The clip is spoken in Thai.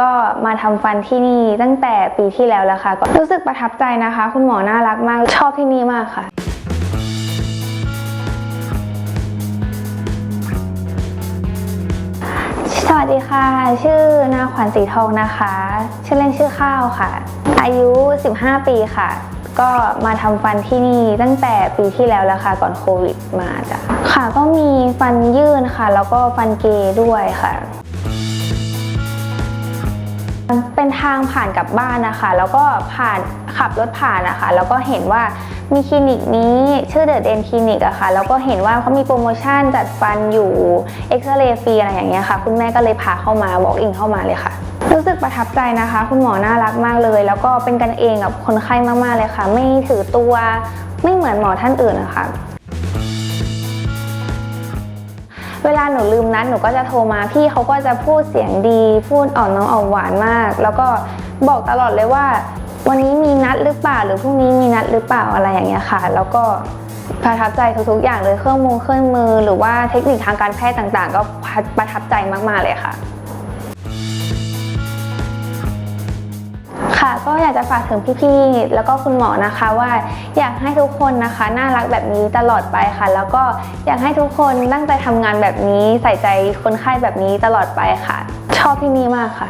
ก็มาทำฟันที่นี่ตั้งแต่ปีที่แล้วแล้วค่ะ ก็รู้สึกประทับใจนะคะ คุณหมอน่ารักมากชอบที่นี่มากค่ะสวัสดีค่ะ ชื่อนาขวัญสีทองนะคะ ชื่อเล่นชื่อข้าวค่ะ อายุ 15 ปีค่ะ ก็มาทำฟันที่นี่ตั้งแต่ปีที่แล้วแล้วค่ะ ก่อนโควิดมาจ้ะค่ะ ก็มีฟันยื่นค่ะ แล้วก็ฟันเกยด้วยค่ะ เป็นทางผ่านกลับบ้านนะคะ แล้วก็ผ่านขับรถผ่านนะคะ แล้วก็เห็นว่ามีคลินิกนี้ชื่อเดอะเดนคลินิกอะค่ะ แล้วก็เห็นว่าเขามีโปรโมชั่นจัดฟันอยู่เอ็กซเรย์ฟรีอะไรอย่างเงี้ยค่ะ คุณแม่ก็เลยพาเข้ามา walk in เข้ามาเลยค่ะ รู้สึกประทับใจนะคะ คุณหมอน่ารักมากเลย แล้วก็เป็นกันเองกับคนไข้มากๆเลยค่ะ ไม่ถือตัวไม่เหมือนหมอท่านอื่นนะคะ เวลาหนูลืมนัดหนูก็จะโทรมาพี่เขาก็จะพูดเสียงดี พูดอ่อนน้องอ่อนหวานมาก แล้วก็บอกตลอดเลยว่า วันนี้มีนัดหรือเปล่าหรือพรุ่งนี้มีนัดหรือเปล่าอะไรอย่างเงี้ยค่ะ แล้วก็ประทับใจทุกๆอย่างเลยเครื่องมือเครื่องมือ หรือว่าเทคนิคทางการแพทย์ต่างๆ ก็ประทับใจมากๆเลยค่ะ ค่ะก็อยากจะฝากถึงพี่ๆ แล้วก็คุณหมอนะคะว่าอยากให้ทุกคนนะคะ น่ารักแบบนี้ตลอดไปค่ะ แล้วก็อยากให้ทุกคนตั้งใจทำงานแบบนี้ ใส่ใจคนไข้แบบนี้ตลอดไปค่ะ ชอบที่นี่มากค่ะ